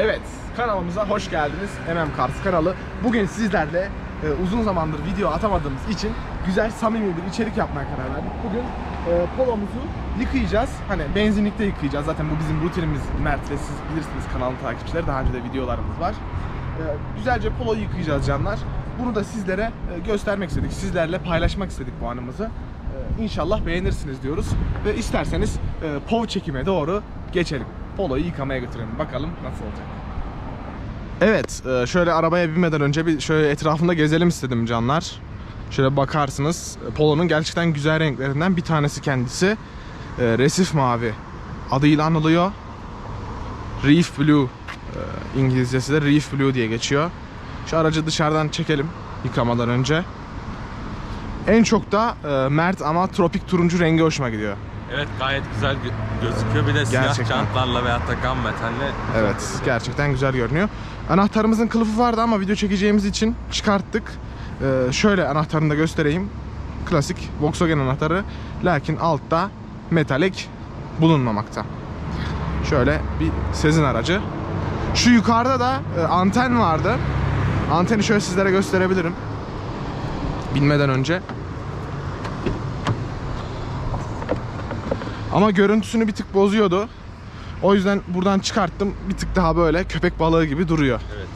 Evet, kanalımıza hoş geldiniz. MM Cars kanalı. Bugün sizlerle e, uzun zamandır video atamadığımız için güzel, samimi bir içerik yapmaya karar verdik. Bugün e, polomuzu yıkayacağız. Hani benzinlikte yıkayacağız. Zaten bu bizim rutinimiz Mert ve siz bilirsiniz kanalın takipçileri. Daha önce de videolarımız var. E, güzelce poloyu yıkayacağız canlar. Bunu da sizlere e, göstermek istedik. Sizlerle paylaşmak istedik bu anımızı. E, İnşallah beğenirsiniz diyoruz. Ve isterseniz e, POV çekime doğru geçelim. Polo'yu yıkamaya götürelim. Bakalım nasıl olacak. Evet, e, şöyle arabaya binmeden önce bir şöyle etrafında gezelim istedim canlar. Şöyle bakarsınız. Polo'nun gerçekten güzel renklerinden bir tanesi kendisi. E, Resif mavi adıyla anılıyor. Reef Blue e, İngilizcesi de Reef Blue diye geçiyor. Şu aracı dışarıdan çekelim yıkamadan önce. En çok da Mert ama tropik turuncu rengi hoşuma gidiyor. Evet gayet güzel gö- gözüküyor. Bir de siyah Gerçekten. jantlarla veyahut da gam metalle. Evet, gerçekten güzel görünüyor. Anahtarımızın kılıfı vardı ama video çekeceğimiz için çıkarttık. Ee, şöyle anahtarını da göstereyim. Klasik Volkswagen anahtarı. Lakin altta metalik bulunmamakta. Şöyle bir sezin aracı. Şu yukarıda da e, anten vardı. Anteni şöyle sizlere gösterebilirim. Binmeden önce. Ama görüntüsünü bir tık bozuyordu. O yüzden buradan çıkarttım. Bir tık daha böyle köpek balığı gibi duruyor. Evet.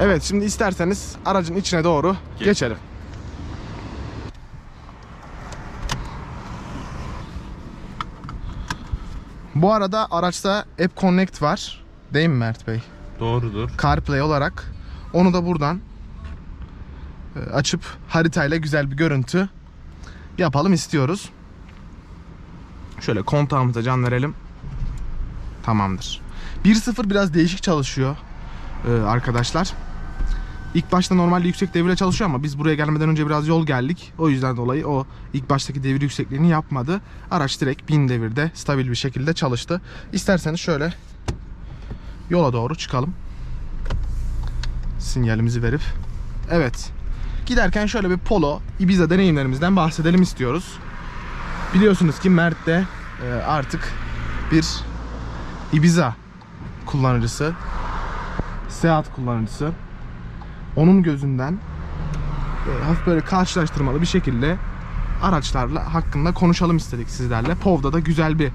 Evet şimdi isterseniz aracın içine doğru Geç. geçelim. Bu arada araçta App Connect var. Değil mi Mert Bey? Doğrudur. CarPlay olarak. Onu da buradan e, açıp haritayla güzel bir görüntü yapalım istiyoruz. Şöyle kontağımıza can verelim. Tamamdır. 1.0 biraz değişik çalışıyor e, arkadaşlar. İlk başta normalde yüksek devirle çalışıyor ama biz buraya gelmeden önce biraz yol geldik. O yüzden dolayı o ilk baştaki devir yüksekliğini yapmadı. Araç direkt 1000 devirde stabil bir şekilde çalıştı. İsterseniz şöyle yola doğru çıkalım. Sinyalimizi verip. Evet. Giderken şöyle bir Polo Ibiza deneyimlerimizden bahsedelim istiyoruz. Biliyorsunuz ki Mert de e, artık bir Ibiza kullanıcısı. Seat kullanıcısı. Onun gözünden e, hafif böyle karşılaştırmalı bir şekilde araçlarla hakkında konuşalım istedik sizlerle. Pov'da da güzel bir e,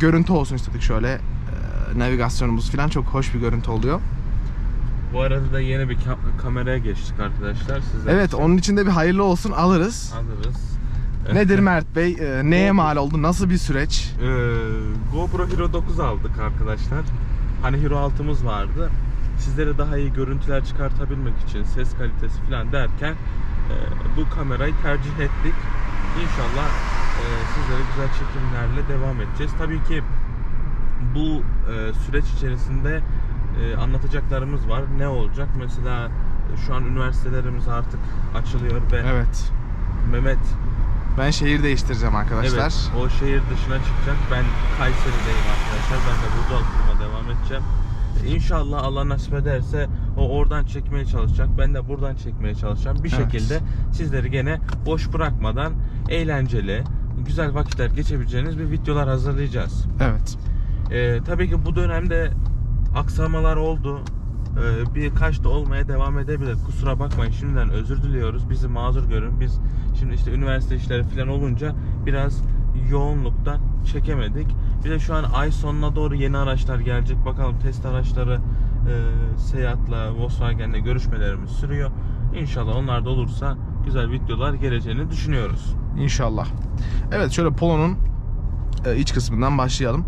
görüntü olsun istedik şöyle. Navigasyonumuz falan çok hoş bir görüntü oluyor. Bu arada da yeni bir ka- kameraya geçtik arkadaşlar. Sizler Evet için onun için de bir hayırlı olsun alırız. alırız. Nedir Mert Bey? E, neye mal oldu? Nasıl bir süreç? Ee, GoPro Hero 9 aldık arkadaşlar. Hani Hero 6'mız vardı. Sizlere daha iyi görüntüler çıkartabilmek için ses kalitesi falan derken e, bu kamerayı tercih ettik. İnşallah e, sizlere güzel çekimlerle devam edeceğiz. Tabii ki bu e, süreç içerisinde e, anlatacaklarımız var. Ne olacak? Mesela e, şu an üniversitelerimiz artık açılıyor ve Evet. Mehmet Ben şehir değiştireceğim arkadaşlar. Evet, o şehir dışına çıkacak. Ben Kayseri'deyim arkadaşlar. Ben de burada oturuma devam edeceğim. İnşallah Allah nasip ederse o oradan çekmeye çalışacak. Ben de buradan çekmeye çalışacağım. Bir Evet. şekilde sizleri gene boş bırakmadan eğlenceli, güzel vakitler geçebileceğiniz bir videolar hazırlayacağız. Evet. Ee, tabii ki bu dönemde aksamalar oldu. Ee, birkaç da olmaya devam edebilir. Kusura bakmayın şimdiden özür diliyoruz. Bizi mazur görün. Biz şimdi işte üniversite işleri falan olunca biraz yoğunlukta çekemedik. Bir de şu an ay sonuna doğru yeni araçlar gelecek. Bakalım test araçları e, Seat'la Volkswagen'le görüşmelerimiz sürüyor. İnşallah onlar da olursa güzel videolar geleceğini düşünüyoruz. İnşallah. Evet şöyle Polo'nun e, iç kısmından başlayalım.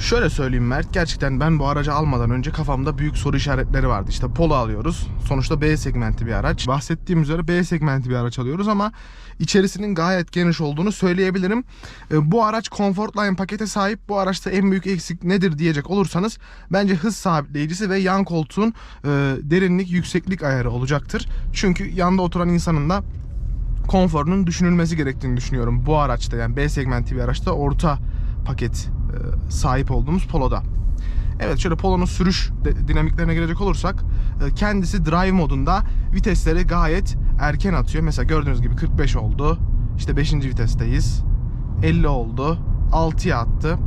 Şöyle söyleyeyim Mert, gerçekten ben bu aracı almadan önce kafamda büyük soru işaretleri vardı. İşte Polo alıyoruz. Sonuçta B segmenti bir araç. Bahsettiğim üzere B segmenti bir araç alıyoruz ama içerisinin gayet geniş olduğunu söyleyebilirim. E, Bu araç Comfortline pakete sahip. Bu araçta en büyük eksik nedir diyecek olursanız bence hız sabitleyicisi ve yan koltuğun e, derinlik, yükseklik ayarı olacaktır. Çünkü yanda oturan insanın da konforunun düşünülmesi gerektiğini düşünüyorum bu araçta yani B segmenti bir araçta orta paket sahip olduğumuz Polo'da. Evet şöyle Polo'nun sürüş dinamiklerine gelecek olursak e, kendisi drive modunda vitesleri gayet erken atıyor. Mesela gördüğünüz gibi 45 oldu. İşte 5. vitesteyiz. 50 oldu. 6'ya attı.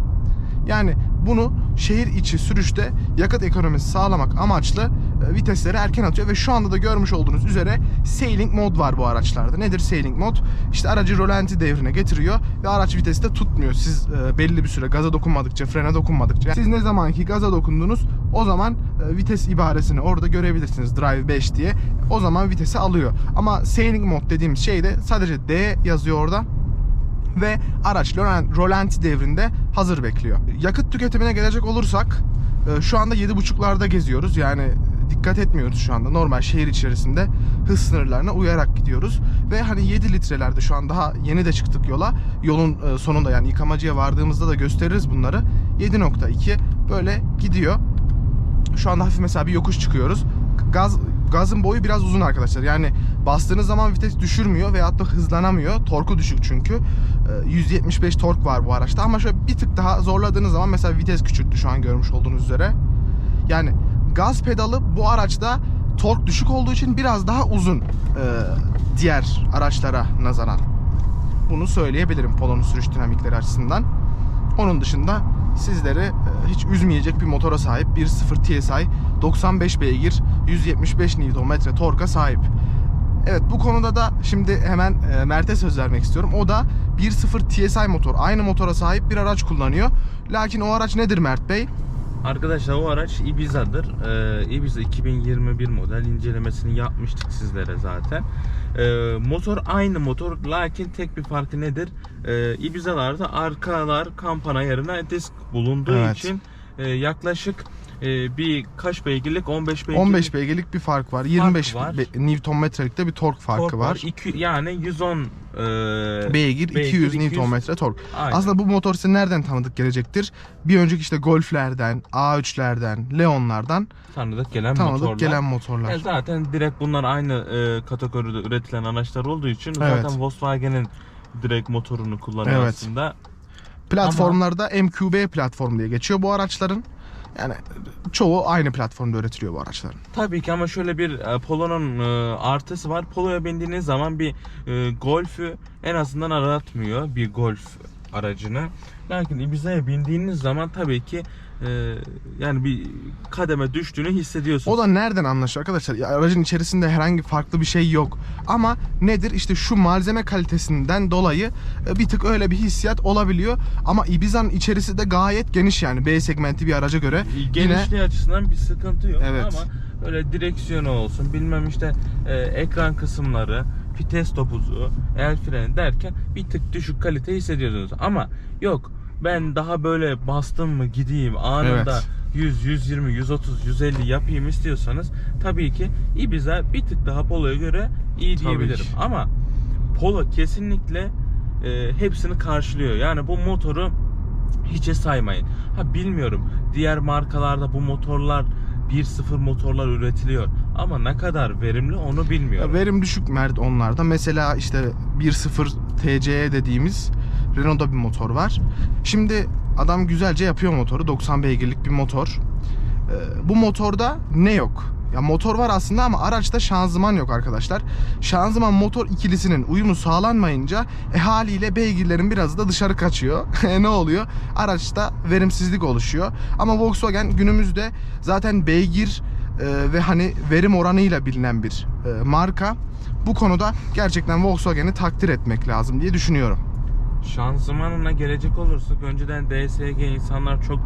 Yani bunu şehir içi sürüşte yakıt ekonomisi sağlamak amaçlı e, vitesleri erken atıyor ve şu anda da görmüş olduğunuz üzere sailing mod var bu araçlarda. Nedir sailing mod? İşte aracı rolanti devrine getiriyor ve araç vitesi de tutmuyor. Siz e, belli bir süre gaza dokunmadıkça, frene dokunmadıkça. Siz ne zamanki gaza dokundunuz o zaman e, vites ibaresini orada görebilirsiniz Drive 5 diye. O zaman vitesi alıyor. Ama sailing mod dediğimiz şey de sadece D yazıyor orada ve araç rolan- rolanti devrinde hazır bekliyor. Yakıt tüketimine gelecek olursak e, şu anda 7.5'larda geziyoruz. Yani dikkat etmiyoruz şu anda. Normal şehir içerisinde hız sınırlarına uyarak gidiyoruz. Ve hani 7 litrelerde şu an daha yeni de çıktık yola. Yolun e, sonunda yani yıkamacıya vardığımızda da gösteririz bunları. 7.2 böyle gidiyor. Şu anda hafif mesela bir yokuş çıkıyoruz. Gaz gazın boyu biraz uzun arkadaşlar. Yani bastığınız zaman vites düşürmüyor veyahut da hızlanamıyor. Torku düşük çünkü. Ee, 175 tork var bu araçta ama şöyle bir tık daha zorladığınız zaman mesela vites küçülttü şu an görmüş olduğunuz üzere. Yani gaz pedalı bu araçta tork düşük olduğu için biraz daha uzun ee, diğer araçlara nazaran. Bunu söyleyebilirim Polo'nun sürüş dinamikleri açısından. Onun dışında sizleri e, hiç üzmeyecek bir motora sahip 1.0 TSI 95 beygir 175 Nm torka sahip. Evet bu konuda da şimdi hemen e, Mert'e söz vermek istiyorum. O da 1.0 TSI motor. Aynı motora sahip bir araç kullanıyor. Lakin o araç nedir Mert Bey? Arkadaşlar o araç Ibiza'dır. Ee, Ibiza 2021 model incelemesini yapmıştık sizlere zaten. Ee, motor aynı motor lakin tek bir farkı nedir? Ee, Ibiza'larda arkalar kampana yerine disk bulunduğu Evet. için e, yaklaşık e, bir kaç beygirlik 15 beygirlik 15 beygirlik bir fark var. 25 var. be- Newtonmetrelikte bir tork farkı tork var. İki, yani 110 e, Beygir, beygir, 200 200. Nm tork. Aynen. Aslında bu motor size nereden tanıdık gelecektir? Bir önceki işte Golf'lerden, A3'lerden, Leon'lardan tanıdık gelen tanıdık motorlar. gelen motorlar. E zaten direkt bunlar aynı e, kategoride üretilen araçlar olduğu için Evet. zaten Volkswagen'in direkt motorunu kullanıyor Evet. aslında. Platformlarda MQB platform diye geçiyor bu araçların. Yani çoğu aynı platformda üretiliyor bu araçların. Tabii ki ama şöyle bir e, Polo'nun e, artısı var. Polo'ya bindiğiniz zaman bir e, Golf'ü en azından aratmıyor bir Golf aracını. Lakin Ibiza'ya bindiğiniz zaman tabii ki e, yani bir kademe düştüğünü hissediyorsunuz. O da nereden anlaşıyor arkadaşlar? Ya, aracın içerisinde herhangi farklı bir şey yok. Ama nedir? İşte şu malzeme kalitesinden dolayı e, bir tık öyle bir hissiyat olabiliyor. Ama Ibiza'nın içerisi de gayet geniş yani B segmenti bir araca göre. genişliği açısından bir sıkıntı yok Evet. ama öyle direksiyonu olsun bilmem işte e, ekran kısımları vites topuzu el freni derken bir tık düşük kalite hissediyorsunuz ama yok ben daha böyle bastım mı gideyim anında Evet. 100, 120, 130, 150 yapayım istiyorsanız tabii ki Ibiza bir tık daha Polo'ya göre iyi Tabii diyebilirim. ki. Ama Polo kesinlikle e, hepsini karşılıyor. Yani bu motoru hiçe saymayın. Ha bilmiyorum. Diğer markalarda bu motorlar 1.0 motorlar üretiliyor. Ama ne kadar verimli onu bilmiyorum. Ya verim düşük mert onlarda. Mesela işte 1.0 TCE dediğimiz Renault'da bir motor var. Şimdi adam güzelce yapıyor motoru. 90 beygirlik bir motor. Ee, bu motorda ne yok? Ya motor var aslında ama araçta şanzıman yok arkadaşlar. Şanzıman motor ikilisinin uyumu sağlanmayınca e, haliyle beygirlerin biraz da dışarı kaçıyor. E, ne oluyor? Araçta verimsizlik oluşuyor. Ama Volkswagen günümüzde zaten beygir e, ve hani verim oranıyla bilinen bir e, marka. Bu konuda gerçekten Volkswagen'i takdir etmek lazım diye düşünüyorum. Şanzımanına gelecek olursak önceden DSG insanlar çok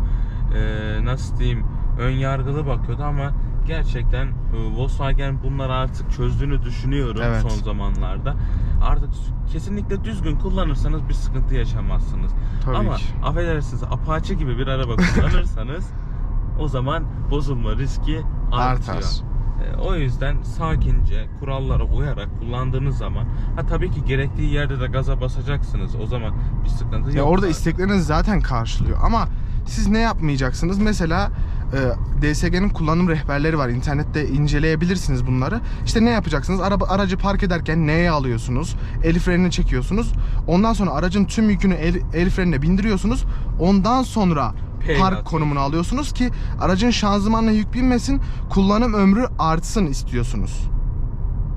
e, nasıl diyeyim ön yargılı bakıyordu ama gerçekten e, Volkswagen bunları artık çözdüğünü düşünüyorum Evet. son zamanlarda. Artık kesinlikle düzgün kullanırsanız bir sıkıntı yaşamazsınız. Tabii ama ki. affedersiniz Apache gibi bir araba kullanırsanız o zaman bozulma riski artıyor. Artar. E, O yüzden sakince kurallara uyarak kullandığınız zaman ha tabii ki gerektiği yerde de gaza basacaksınız. O zaman bir sıkıntı yok. Ya orada zaten. istekleriniz zaten karşılıyor ama siz ne yapmayacaksınız? Mesela e, DSG'nin kullanım rehberleri var. İnternette inceleyebilirsiniz bunları. İşte ne yapacaksınız? Araba aracı park ederken neye alıyorsunuz? El frenini çekiyorsunuz. Ondan sonra aracın tüm yükünü el, el frenine bindiriyorsunuz. Ondan sonra Park konumunu alıyorsunuz ki aracın şanzımanla yük binmesin, kullanım ömrü artsın istiyorsunuz.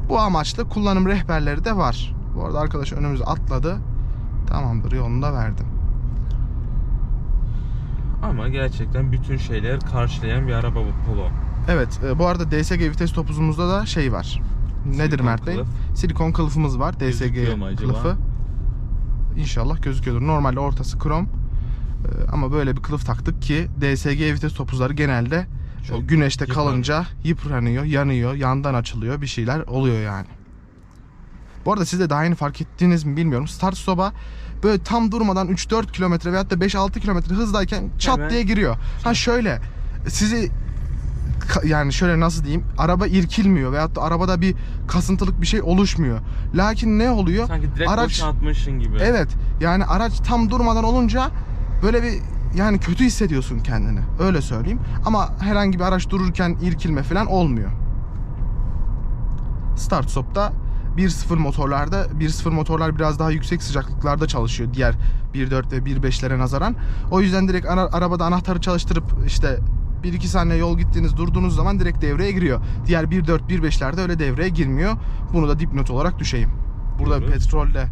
Bu amaçla kullanım rehberleri de var. Bu arada arkadaş önümüze atladı. Tamamdır yolunu da verdim. Ama gerçekten bütün şeyleri karşılayan bir araba bu Polo. Evet, e, bu arada DSG vites topuzumuzda da şey var. Nedir Silikon Mert Bey? kılıf. Silikon kılıfımız var. DSG Gözüküyor mu acaba? kılıfı. İnşallah gözüküyordur. Normalde ortası krom. E, Ama böyle bir kılıf taktık ki DSG vites topuzları genelde e, Çok güneşte yıpranıyor. kalınca yıpranıyor, yanıyor, yandan açılıyor, bir şeyler oluyor yani. Bu arada siz de daha yeni fark ettiniz mi bilmiyorum. Start stop'a böyle tam durmadan 3-4 kilometre veyahut da 5-6 kilometre hızdayken çat Hemen. diye giriyor. Ha şöyle sizi yani şöyle nasıl diyeyim araba irkilmiyor veyahut da arabada bir kasıntılık bir şey oluşmuyor. Lakin ne oluyor? Sanki direkt Araç- boşaltmışsın gibi. Evet yani araç tam durmadan olunca böyle bir yani kötü hissediyorsun kendini. Öyle söyleyeyim. Ama herhangi bir araç dururken irkilme falan olmuyor. Start stop'ta 1.0 motorlarda 1.0 motorlar biraz daha yüksek sıcaklıklarda çalışıyor diğer 1.4 ve 1.5'lere nazaran. O yüzden direkt ana- arabada anahtarı çalıştırıp işte 1-2 saniye yol gittiğiniz durduğunuz zaman direkt devreye giriyor. Diğer 1.4 1.5'lerde öyle devreye girmiyor. Bunu da dipnot olarak düşeyim. Burada Doğru. petrolle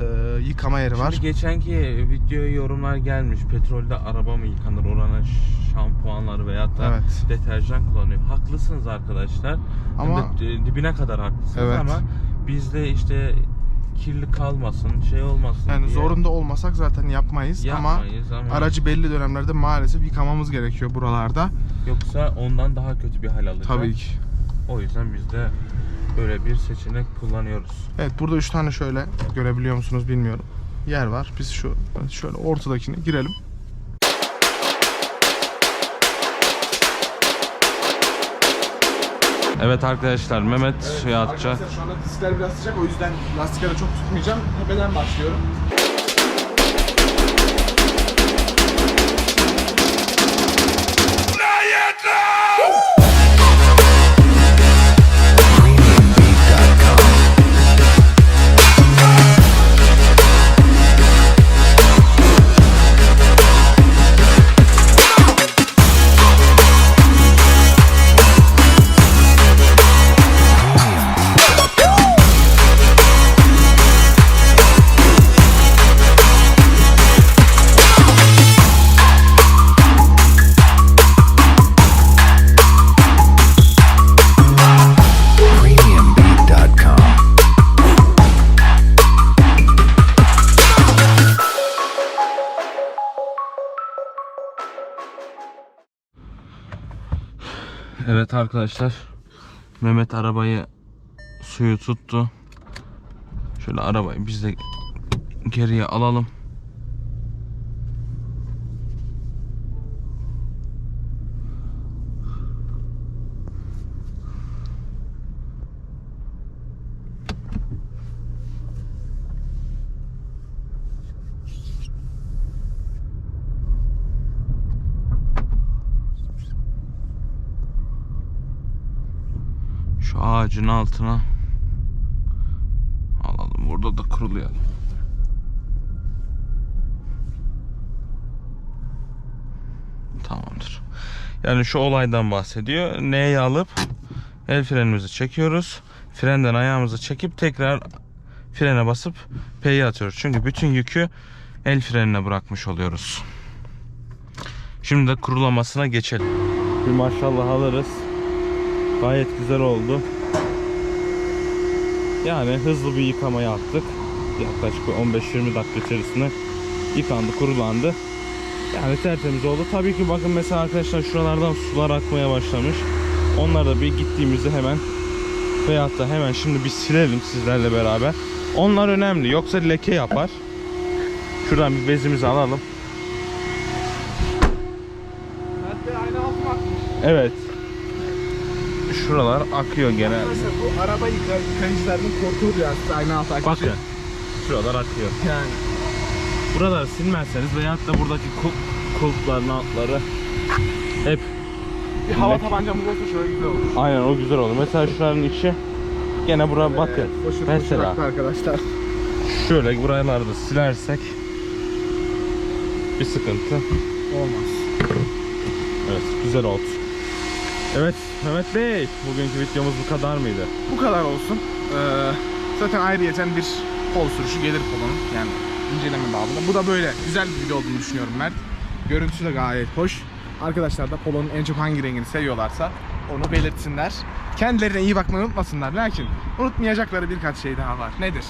e, yıkama yeri var. Şimdi geçenki videoya yorumlar gelmiş. Petrolde araba mı yıkanır? Oranın şampuanları veyahut da Evet. deterjan kullanıyor. Haklısınız arkadaşlar. Hem Ama- de dibine kadar haklısınız Evet. ama bizde işte kirli kalmasın, şey olmasın Yani diye zorunda olmasak zaten yapmayız, ama yapmayız ama, aracı belli dönemlerde maalesef yıkamamız gerekiyor buralarda. yoksa ondan daha kötü bir hal alacak. Tabii ki. O yüzden biz de böyle bir seçenek kullanıyoruz. Evet burada üç tane şöyle görebiliyor musunuz bilmiyorum. Yer var. Biz şu şöyle ortadakine girelim. Evet arkadaşlar Mehmet şey atacak. şu anda diskler biraz sıcak o yüzden lastiklere çok tutmayacağım. Tepeden başlıyorum. Evet arkadaşlar Mehmet arabayı suyu tuttu. Şöyle arabayı biz de geriye alalım. Şu ağacın altına alalım. Burada da kurulayalım. Tamamdır. Yani şu olaydan bahsediyor. N'yi alıp el frenimizi çekiyoruz. Frenden ayağımızı çekip tekrar frene basıp P'yi atıyoruz. Çünkü bütün yükü el frenine bırakmış oluyoruz. Şimdi de kurulamasına geçelim. Bir maşallah alırız. Gayet güzel oldu. Yani hızlı bir yıkama yaptık. Yaklaşık bir 15-20 dakika içerisinde yıkandı, kurulandı. Yani tertemiz oldu. Tabii ki bakın mesela arkadaşlar şuralardan sular akmaya başlamış. Onları da bir gittiğimizde hemen veyahut da hemen şimdi bir silelim sizlerle beraber. Onlar önemli. Yoksa leke yapar. Şuradan bir bezimizi alalım. Evet. Şuralar akıyor gene. Arkadaşlar bu araba yıka, yıkayıcılarının korkulu rüyası aynı altı akışı. Bakın. Şuralar akıyor. Yani. Buraları silmezseniz veyahut da buradaki kul kulpların altları hep Bir hava tabancamız olsa şöyle güzel olur. aynen o güzel olur. Mesela şuranın içi gene bura bakın. Evet, boşu Mesela boşu arkadaşlar. şöyle buralarda silersek bir sıkıntı. Olmaz. Evet güzel oldu. Evet Mehmet Bey bugünkü videomuz bu kadar mıydı? Bu kadar olsun. Ee, zaten ayrıyeten bir kol sürüşü gelir kolonun. Yani inceleme babında. Bu da böyle güzel bir video olduğunu düşünüyorum Mert. Görüntüsü de gayet hoş. Arkadaşlar da Polo'nun en çok hangi rengini seviyorlarsa onu belirtsinler. Kendilerine iyi bakmayı unutmasınlar. Lakin unutmayacakları birkaç şey daha var. Nedir?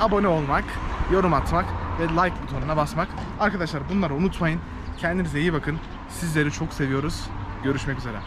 Abone olmak, yorum atmak ve like butonuna basmak. Arkadaşlar bunları unutmayın. Kendinize iyi bakın. Sizleri çok seviyoruz. Görüşmek üzere.